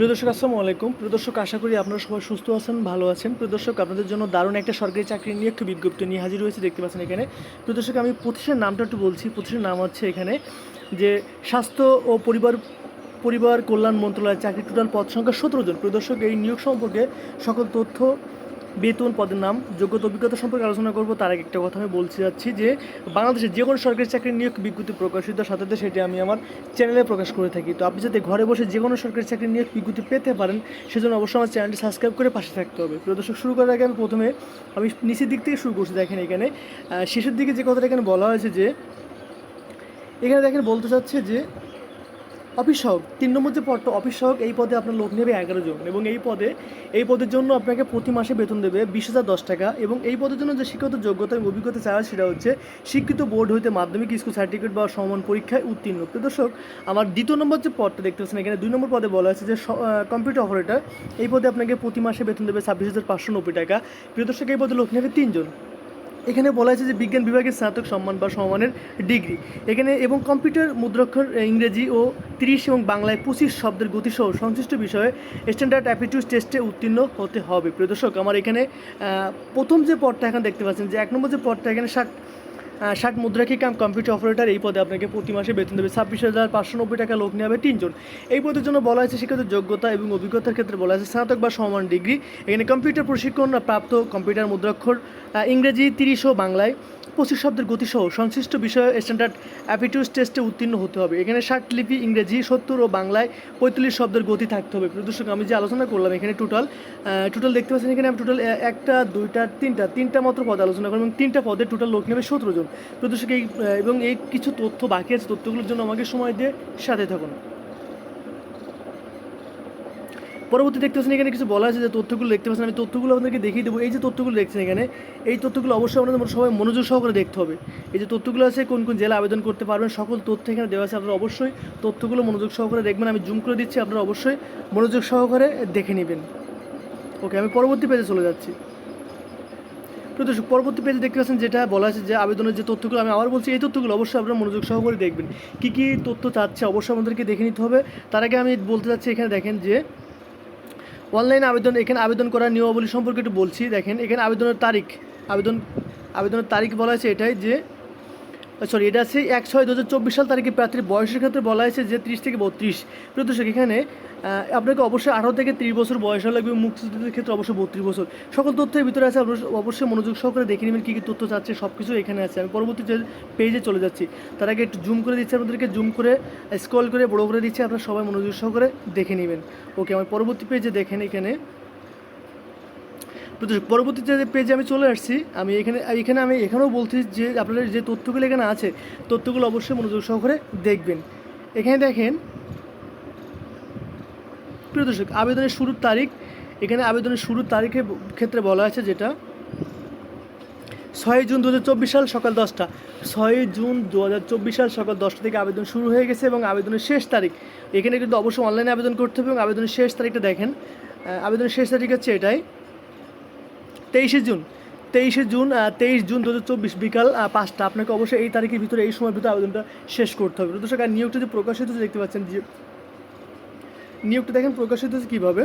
প্রিয় দর্শক, আসসালামু আলাইকুম। প্রদর্শক আশা করি আপনারা সবাই সুস্থ আছেন, ভালো আছেন। প্রদর্শক আপনাদের জন্য দারুণ একটা সরকারি চাকরি নিয়ে একটু বিজ্ঞপ্তি নিয়ে হাজির হয়েছে, দেখতে পাচ্ছেন এখানে। প্রদর্শক আমি প্রতিষ্ঠানের নামটা একটু বলছি। প্রতিষ্ঠানের নাম হচ্ছে এখানে যে স্বাস্থ্য ও পরিবার পরিবার কল্যাণ মন্ত্রণালয়ের চাকরি টোটাল পদ সংখ্যা সতেরো জন। প্রদর্শক এই নিয়োগ সম্পর্কে সকল তথ্য বেতন পদের নাম, যোগ্যতা, অভিজ্ঞতা সম্পর্কে আলোচনা করব। তার আগে একটা কথা আমি বলতে যাচ্ছি যে বাংলাদেশের যে কোনো সরকারি চাকরির নিয়োগ বিজ্ঞপ্তি প্রকাশিত সাথে সেটি আমি আমার চ্যানেলে প্রকাশ করে থাকি। তো আপনি যাতে ঘরে বসে যে কোনো সরকারি চাকরির নিয়োগ বিজ্ঞপ্তি পেতে পারেন, সেজন্য অবশ্যই আমার চ্যানেলটি সাবস্ক্রাইব করে পাশে থাকতে হবে। প্রিয় দর্শক, শুরু করার আগে আমি প্রথমে, আমি নিচের দিক থেকে শুরু করছি, দেখেন এখানে। শেষের দিকে যে কথাটা এখানে বলা হয়েছে যে, এখানে দেখেন বলতে চাচ্ছে যে অফিস সহক তিন নম্বর যে পদটা অফিস সহক এই পদে আপনার লোক নেবে এগারো জন এবং এই পদে, এই পদের জন্য আপনাকে প্রতি মাসে বেতন দেবে বিশ হাজার দশ টাকা এবং এই পদের জন্য যে শিক্ষাগত যোগ্যতা এবং অভিজ্ঞতা চাওয়া সেটা হচ্ছে শিক্ষিত বোর্ড হইতে মাধ্যমিক স্কুল সার্টিফিকেট বা সমান পরীক্ষায় উত্তীর্ণ। প্রিয় দর্শক, আমার দ্বিতীয় নম্বর যে পদটা দেখতে পাচ্ছেন এখানে, দুই নম্বর পদে বলা আছে যে কম্পিউটার অপারেটর এই পদে আপনাকে প্রতি মাসে বেতন দেবে ছাব্বিশ হাজার পাঁচশো নব্বই টাকা। প্রিয় দর্শক, এই পদে লোক নেবে তিনজন। এখানে বলা হয়েছে যে বিজ্ঞান বিভাগের স্নাতক সম্মান বা সম্মানের ডিগ্রি। এখানে এবং কম্পিউটার মুদ্রাক্ষর, ইংরেজি ও তিরিশ এবং বাংলায় পঁচিশ শব্দের গতিসহ সংশ্লিষ্ট বিষয়ে স্ট্যান্ডার্ড অ্যাপিটিউড টেস্টে উত্তীর্ণ হতে হবে। প্রিয় দর্শক, আমার এখানে প্রথম যে পদটা এখন দেখতে পাচ্ছেন, যে এক নম্বর যে পদটা, এখানে ষাট ষাট মুদ্রাকি কাম কম্পিউটার অপারেটর এই পদে আপনাকে প্রতি মাসে বেতন দেবে ছাব্বিশ হাজার পাঁচশো নব্বই টাকা, লোক হবে তিনজন। এই পদের জন্য বলা হয়েছে শিক্ষাগত যোগ্যতা এবং অভিজ্ঞতার ক্ষেত্রে বলা হয়েছে স্নাতক বা সমান ডিগ্রি। এখানে কম্পিউটার প্রশিক্ষণ প্রাপ্ত কম্পিউটার মুদ্রাক্ষর ইংরেজি, তিরিশ ও বাংলায়। পঁচিশ শব্দের গতিসহ সংশ্লিষ্ট বিষয়ে স্ট্যান্ডার্ড অ্যাপিটিউড টেস্টে উত্তীর্ণ হতে হবে। এখানে ষাট লিপি ইংরেজি, সত্তর ও বাংলায় পঁয়তাল্লিশ শব্দের গতি থাকতে হবে। প্রদর্শক আমি যে আলোচনা করলাম এখানে টোটাল টোটাল দেখতে পাচ্ছেন এখানে আমি টোটাল একটা, দুইটা, তিনটা তিনটা মাত্র পদ আলোচনা করলাম এবং তিনটা পদে টোটাল লোক নেবে সতেরো জন। প্রদর্শক এই এবং এই কিছু তথ্য বাকি আছে, তথ্যগুলোর জন্য আমাকে সময় দিয়ে সাথে থাকুন। পরবর্তী দেখতে পাচ্ছেন এখানে কিছু বলা আছে যে তথ্যগুলো দেখতে পাচ্ছেন। আমি তথ্যগুলো আপনাদেরকে দেখিয়ে দেবো। এই যে তথ্যগুলো দেখছেন এখানে এই তথ্যগুলো অবশ্যই আপনাদের সবাই মনোযোগ সহকারে দেখতে হবে। এই যে তথ্যগুলো আছে কোন কোন জেলা আবেদন করতে পারবেন সকল তথ্য এখানে দেওয়া আছে আপনারা অবশ্যই তথ্যগুলো মনোযোগ সহকারে দেখবেন। আমি জুম করে দিচ্ছি আপনারা অবশ্যই মনোযোগ সহকারে দেখে নেবেন। ওকে আমি পরবর্তী পেজে চলে যাচ্ছি। প্রিয় দর্শক, পরবর্তী পেজে দেখতে পাচ্ছেন যেটা বলা আছে যে আবেদনের যে তথ্যগুলো আমি আবার বলছি এই তথ্যগুলো অবশ্যই আপনারা মনোযোগ সহকারে দেখবেন। কী কী তথ্য চাচ্ছে অবশ্যই আমাদেরকে দেখে নিতে হবে। তার আগে আমি বলতে চাচ্ছি এখানে দেখেন যে অনলাইন আবেদন, এখানে আবেদন করার নিয়মাবলী সম্পর্কে একটু বলছি। দেখেন, এখানে আবেদনের তারিখ, আবেদন, আবেদনের তারিখ বলা হয়েছে এটাই যে সরি এটা আছে এক ছয় দু সাল তারিখে প্রার্থীর বয়সের ক্ষেত্রে বলা হয়েছে যে ত্রিশ থেকে বত্রিশ। প্রিয় দর্শক, এখানে আপনাকে অবশ্যই আঠারো থেকে ত্রিশ বছর বয়স লাগবে মুক্তিযুদ্ধের ক্ষেত্রে অবশ্যই বত্রিশ বছর। সকল তথ্যের ভিতরে আছে অবশ্য- অবশ্যই মনোযোগ সহকারে দেখে নেবেন কী কী তথ্য চাচ্ছে সব কিছু এখানে আছে। আমি পরবর্তী যে পেজে চলে যাচ্ছি, তার আগে একটু জুম করে দিচ্ছি আপনাদেরকে জুম করে স্ক্রল করে, বড় করে দিচ্ছি, আপনারা সবাই মনোযোগ সহকারে দেখে নেবেন। ওকে আমার পরবর্তী পেজে দেখেন এখানে। তো দর্শক, পরবর্তী যে পেজে আমি চলে আসছি আমি এখানে এখানে আমি এখানেও বলছি যে আপনাদের যে তথ্যগুলো এখানে আছে তথ্যগুলো অবশ্যই মনোযোগ সহকারে দেখবেন। এখানে দেখেন প্রিয় দর্শক আবেদনের শুরুর তারিখ এখানে আবেদনের শুরুর তারিখের ক্ষেত্রে বলা আছে যেটা ছয় জুন দু হাজার চব্বিশ সাল সকাল দশটা। ছয় জুন দু হাজার চব্বিশ সাল সকাল দশটা থেকে আবেদন শুরু হয়ে গেছে এবং আবেদনের শেষ তারিখ। এখানে কিন্তু অবশ্যই অনলাইনে আবেদন করতে হবে এবং আবেদনের শেষ তারিখটা দেখেন। আবেদনের শেষ তারিখ হচ্ছে এটাই। তেইশে জুন তেইশে জুন তেইশ জুন দু চব্বিশ বিকাল পাঁচটা। আপনাকে অবশ্যই এই তারিখের ভিতরে, এই সময়ের ভিতরে আবেদনটা শেষ করতে হবে। দর্শক, আর নিয়োগটা যে প্রকাশিত দেখতে পাচ্ছেন যে নিয়োগটা দেখেন, প্রকাশিত হচ্ছে কীভাবে?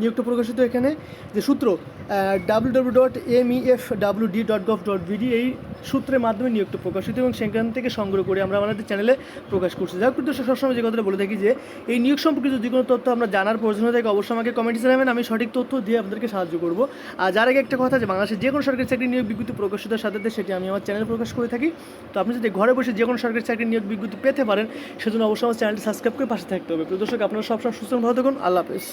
নিয়োগটা প্রকাশিত এখানে যে সূত্র W W dot M F W D dot gov dot BD এই সূত্রের মাধ্যমে নিয়োগটা প্রকাশিত এবং সেখান থেকে সংগ্রহ করে আমরা আমাদের চ্যানেলে প্রকাশ করছি। যাই কিন্তু সবসময় যে কথাটা বলে থাকি যে, এই নিয়োগ সম্পর্কিত যে কোনো তথ্য আমরা জানার প্রয়োজন হয়ে থাকে, অবশ্যই আমাকে কমেন্টে জানাবেন, আমি সঠিক তথ্য দিয়ে আপনাদেরকে সাহায্য করব। আর যার আগে একটা কথা যে, বাংলাদেশের যে কোনো সরকারি চাকরি নিয়োগ বিজ্ঞপ্তি প্রকাশিতের সাথে সেটি আমি আমার চ্যানেলে প্রকাশ করে থাকি। তো আপনি যদি ঘরে বসে যে কোনো সরকারি চাকরি নিয়োগ বিজ্ঞপ্তি পেতে পারেন, সেজন্য অবশ্যই আমার চ্যানেলটি সাবস্ক্রাইব করে পাশে থাকতে হবে। তো দর্শক, আপনারা সবসময় সুস্থ ভালো থাকুন, আল্লাহ হাফেজ।